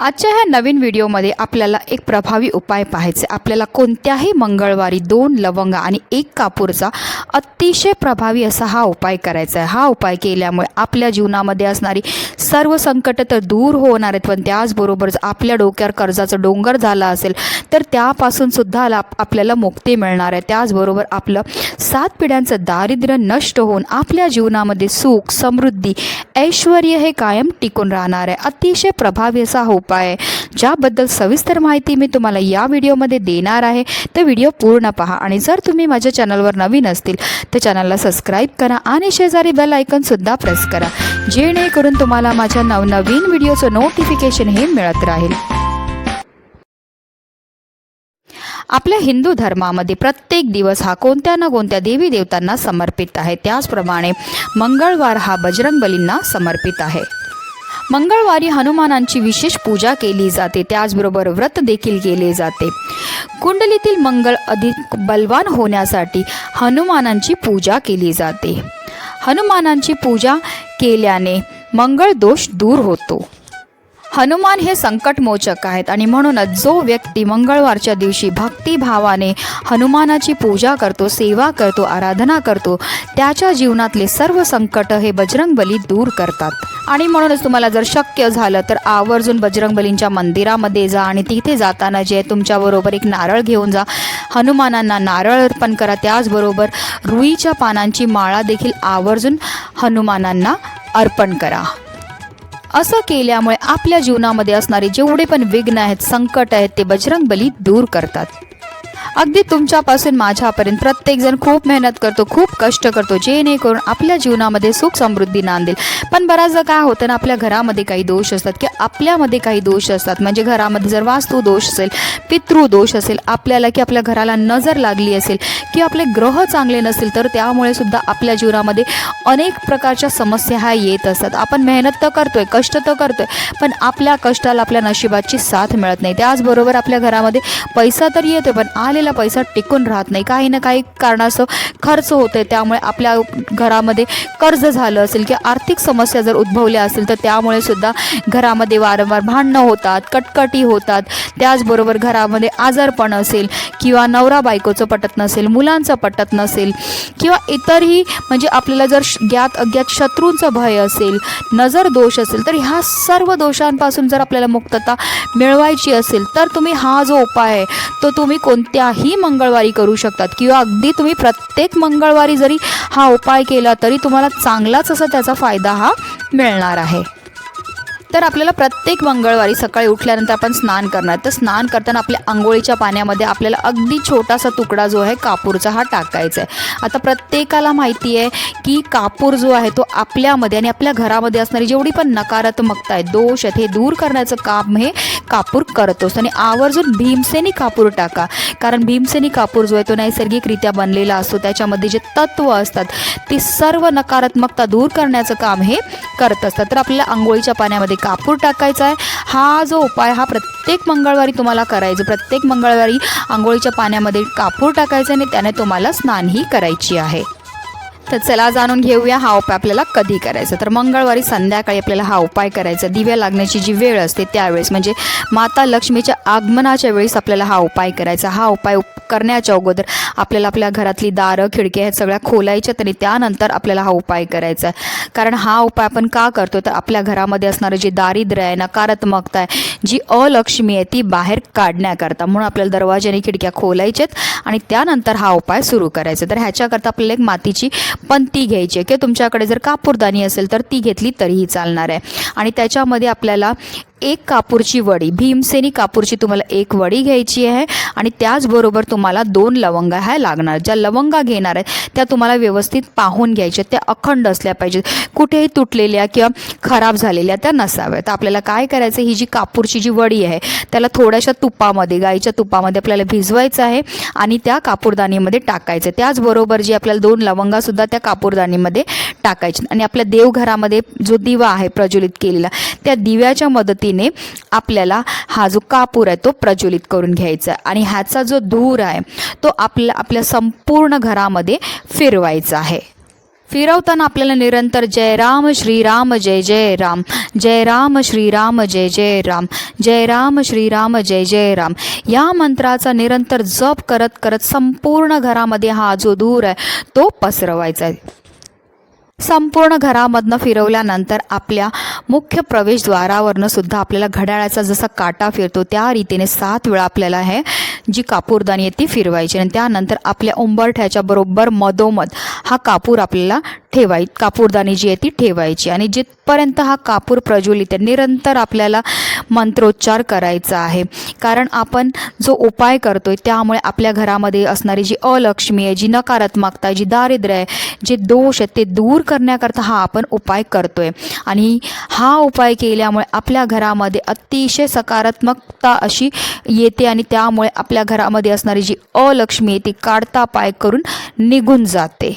आजच्या ह्या नवीन व्हिडिओमध्ये आपल्याला एक प्रभावी उपाय पाहायचे. आपल्याला कोणत्याही मंगळवारी दोन लवंग आणि एक कापूरचा अतिशय प्रभावी असा हा उपाय करायचा आहे. हा उपाय केल्यामुळे आपल्या जीवनामध्ये असणारी सर्व संकटं तर दूर होणार आहेत. पण त्याचबरोबर जर आपल्या डोक्यावर कर्जाचं डोंगर झाला असेल तर त्यापासून सुद्धा ला- आपल्याला मुक्ती मिळणार आहे. त्याचबरोबर आपलं सात पिढ्यांचं दारिद्र्य नष्ट होऊन आपल्या जीवनामध्ये सुख समृद्धी ऐश्वर हे कायम टिकून राहणार आहे. अतिशय प्रभावी असा हा उपाय ज्याबद्दल सविस्तर माहिती मी तुम्हाला या व्हिडिओमध्ये देणार आहे. तर व्हिडिओ पूर्ण पहा आणि जर तुम्ही माझ्या चॅनलवर नवीन असतील तर चॅनलला सबस्क्राईब करा आणि शेजारी बेल आयकनसुद्धा प्रेस करा. जेणेकरून तुम्हाला माझ्या नवनवीन व्हिडिओचं नोटिफिकेशन हे मिळत राहील. आपल्या हिंदू धर्मामध्ये प्रत्येक दिवस हा कोणत्या ना कोणत्या देवी देवतांना समर्पित आहे. त्याचप्रमाणे मंगळवार हा बजरंगबलींना समर्पित आहे. मंगळवारी हनुमानांची विशेष पूजा केली जाते. त्याचबरोबर व्रत देखील केले जाते. कुंडलीतील मंगळ अधिक बलवान होण्यासाठी हनुमानांची पूजा केली जाते. हनुमानांची पूजा केल्याने मंगळ दोष दूर होतो. हनुमान हे संकटमोचक आहेत आणि म्हणूनच जो व्यक्ती मंगळवारच्या दिवशी भक्तिभावाने हनुमानाची पूजा करतो सेवा करतो आराधना करतो त्याच्या जीवनातले सर्व संकट हे बजरंगबली दूर करतात. आणि म्हणूनच तुम्हाला जर शक्य झालं तर आवर्जून बजरंगबलींच्या मंदिरामध्ये जा आणि तिथे जाताना जे तुमच्याबरोबर एक नारळ घेऊन जा. हनुमानांना नारळ अर्पण करा. त्याचबरोबर रुईच्या पानांची माळा देखील आवर्जून हनुमानांना अर्पण करा. असं केल्यामुळे आपल्या जीवनामध्ये असणारे जेवढे पण विघ्न आहेत संकट आहेत ते बजरंगबली दूर करतात. अगदी तुमच्यापासून माझ्यापर्यंत प्रत्येकजण खूप मेहनत करतो खूप कष्ट करतो जेणेकरून आपल्या जीवनामध्ये सुख समृद्धी नांदेल. पण बऱ्याचदा काय होतं ना आपल्या घरामध्ये काही दोष असतात किंवा आपल्यामध्ये काही दोष असतात. म्हणजे घरामध्ये जर वास्तू दोष असेल पितृ दोष असेल आपल्याला की आपल्या घराला नजर लागली असेल किंवा आपले ग्रह चांगले नसतील तर त्यामुळे सुद्धा आपल्या जीवनामध्ये अनेक प्रकारच्या समस्या ह्या येत असतात. आपण मेहनत तर करतोय कष्ट तर करतोय पण आपल्या कष्टाला आपल्या नशिबाची साथ मिळत नाही. त्याचबरोबर आपल्या घरामध्ये पैसा तर येतोय पण आले आलेला पैसा टिकून राहत नाही. काही ना काही कारणास्तव खर्च होते त्यामुळे आपल्या घरामध्ये कर्ज झालं असेल किंवा आर्थिक समस्या जर उद्भवल्या असेल तर त्यामुळे सुद्धा घरामध्ये वारंवार भांडणं होतात कटकटी होतात. त्याचबरोबर घरामध्ये आजारपण असेल किंवा नवरा बायकोचं पटत नसेल मुलांचं पटत नसेल किंवा इतरही म्हणजे आपल्याला जर ज्ञात अज्ञात शत्रूंचं भय असेल नजर दोष असेल तर ह्या सर्व दोषांपासून जर आपल्याला मुक्तता मिळवायची असेल तर तुम्ही हा जो उपाय आहे तो तुम्ही कोणत्या कोणत्याही मंगळवारी करू शकतात. किंवा अगदी तुम्ही प्रत्येक मंगळवारी जरी हा उपाय केला तरी तुम्हाला चांगलाच असा त्याचा फायदा हा मिळणार आहे. तर आपल्याला प्रत्येक मंगळवारी सकाळी उठल्यानंतर आपण स्नान करणार. तर स्नान करताना आपल्या आंघोळीच्या पाण्यामध्ये आपल्याला अगदी छोटासा तुकडा जो आहे कापूरचा हा टाकायचा आहे आता प्रत्येकाला माहिती आहे की कापूर जो आहे तो आपल्यामध्ये आणि आपल्या घरामध्ये असणारी जेवढी पण नकारात्मकता आहे दोष आहेत हे दूर करण्याचं काम हे कापूर करतोस आणि आवर्जून भीमसेनी कापूर टाका. कारण भीमसेनी कापूर जो आहे तो नैसर्गिकरित्या बनलेला असतो. त्याच्यामध्ये जे तत्व असतात ती सर्व नकारात्मकता दूर करण्याचं काम हे करत असतात. तर आपल्याला आंघोळीच्या पाण्यामध्ये कापूर टाकायचा आहे. हा जो उपाय हा प्रत्येक मंगळवारी तुम्हाला करायचं. प्रत्येक मंगळवारी आंघोळीच्या पाण्यामध्ये कापूर टाकायचं आणि त्याने तुम्हाला स्नानही करायची आहे. तर चला जाणून घेऊया हा उपाय आपल्याला कधी करायचा. तर मंगळवारी संध्याकाळी आपल्याला हा उपाय करायचा. दिव्या लागण्याची जी वेळ असते त्यावेळेस म्हणजे माता लक्ष्मीच्या आगमनाच्या वेळेस आपल्याला हा उपाय करायचा. हा उपाय उप- करण्याच्या अगोदर आपल्याला आपल्या घरातली दारं खिडक्या ह्या सगळ्या खोलायच्या आणि त्यानंतर आपल्याला हा उपाय करायचा आहे. कारण हा उपाय आपण का करतो? तर आपल्या घरामध्ये असणारं जे दारिद्र्य आहे नकारात्मकता आहे जी अलक्ष्मी आहे ती बाहेर काढण्याकरता. म्हणून आपल्याला दरवाजे आणि खिडक्या खोलायच्यात आणि त्यानंतर हा उपाय सुरू करायचा. तर ह्याच्याकरता आपल्याला एक मातीची पंती घ्यायची आहे. किंवा तुमच्याकडे जर कापूरदानी असेल तर ती घेतली तरीही चालणार आहे. आणि त्याच्यामध्ये आपल्याला एक कापूरची वडी. भीमसेनी कापूरची तुम्हाला एक वडी घ्यायची आहे आणि त्याचबरोबर तुम्हाला दोन लवंगा ह्या लागणार. ज्या लवंगा घेणार आहेत त्या तुम्हाला व्यवस्थित पाहून घ्यायच्या. त्या अखंड असल्या पाहिजेत. कुठेही तुटलेल्या किंवा खराब झालेल्या त्या नसाव्यात. तर आपल्याला काय करायचं? ही जी कापूरची जी वडी आहे त्याला थोड्याशा तुपामध्ये गाईच्या तुपामध्ये आपल्याला भिजवायचं आहे आणि त्या कापूरदानीमध्ये टाकायचं. त्याचबरोबर जी आपल्याला दोन लवंगासुद्धा त्या कापूरदानीमध्ये टाकायची. आणि आपल्या देवघरामध्ये जो दिवा आहे प्रज्वलित केलेला त्या दिव्याच्या मदतीने आपल्याला हा जो कापूर आहे तो प्रज्वलित करून घ्यायचा आहे. आणि ह्याचा जो धूर आहे तो आपल्या आपल्या संपूर्ण घरामध्ये फिरवायचा आहे. फिरवताना आपल्याला निरंतर जय राम श्रीराम जय जय राम जय राम श्रीराम जय जय राम जय राम श्रीराम जय जय राम. या मंत्राचा निरंतर जप करत करत संपूर्ण घरामध्ये हा जो धूर आहे तो पसरवायचा आहे. संपूर्ण घरामधनं फिरवल्यानंतर आपल्या मुख्य प्रवेशद्वारावरनं सुद्धा आपल्याला घड्याळाचा जसा काटा फिरतो त्या रीतीने सात वेळा आपल्याला हे जी कापूरदानी आहे ती फिरवायची. आणि त्यानंतर आपल्या उंबरठ्याच्या बरोबर मधोमध हा कापूर आपल्याला ठेवाय कापूरदानी जी आहे ती ठेवायची. आणि जिथपर्यंत हा कापूर प्रज्वलित आहे निरंतर आपल्याला मंत्रोच्चार करायचा आहे. कारण आपण जो उपाय करतोय त्यामुळे आपल्या घरामध्ये असणारी जी अलक्ष्मी आहे जी नकारात्मकता आहे जी दारिद्र्य आहे जे दोष आहेत ते दूर करण्याकरता हा आपण उपाय करतोय. आणि हा उपाय केल्यामुळे आपल्या घरामध्ये अतिशय सकारात्मकता अशी येते आणि त्यामुळे आपल्या घरामध्ये असणारी जी अलक्ष्मी आहे ती काढता पाय करून निघून जाते.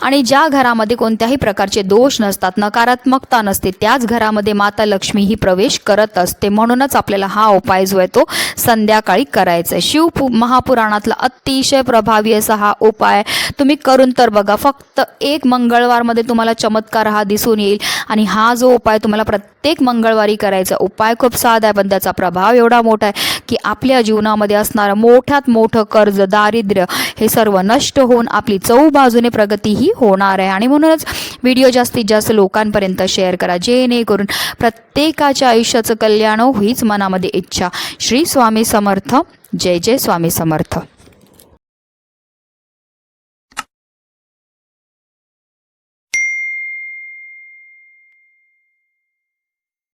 आणि ज्या घरामध्ये कोणत्याही प्रकारचे दोष नसतात नकारात्मकता नसते त्याच घरामध्ये माता लक्ष्मी ही प्रवेश करत असते. म्हणूनच आपल्याला हा उपाय जो आहे तो संध्याकाळी करायचा आहे. शिव पु महापुराणातला अतिशय प्रभावी असा हा उपाय तुम्ही करून तर बघा. फक्त एक मंगळवारमध्ये तुम्हाला चमत्कार हा दिसून येईल आणि हा जो उपाय तुम्हाला प्रत्येक मंगळवारी करायचा उपाय खूप साधा आहे पण त्याचा प्रभाव एवढा मोठा आहे की आपल्या जीवनामध्ये असणारं मोठ्यात मोठं कर्ज दारिद्र्य हे सर्व नष्ट होऊन आपली चौ बाजूने प्रगती ही होणार आहे. आणि म्हणूनच व्हिडिओ जास्तीत जास्त लोकांपर्यंत शेअर करा. जेणेकरून प्रत्येकाच्या आयुष्याचं कल्याण हीच मनामध्ये इच्छा. श्री स्वामी समर्थ. जय जय स्वामी समर्थ.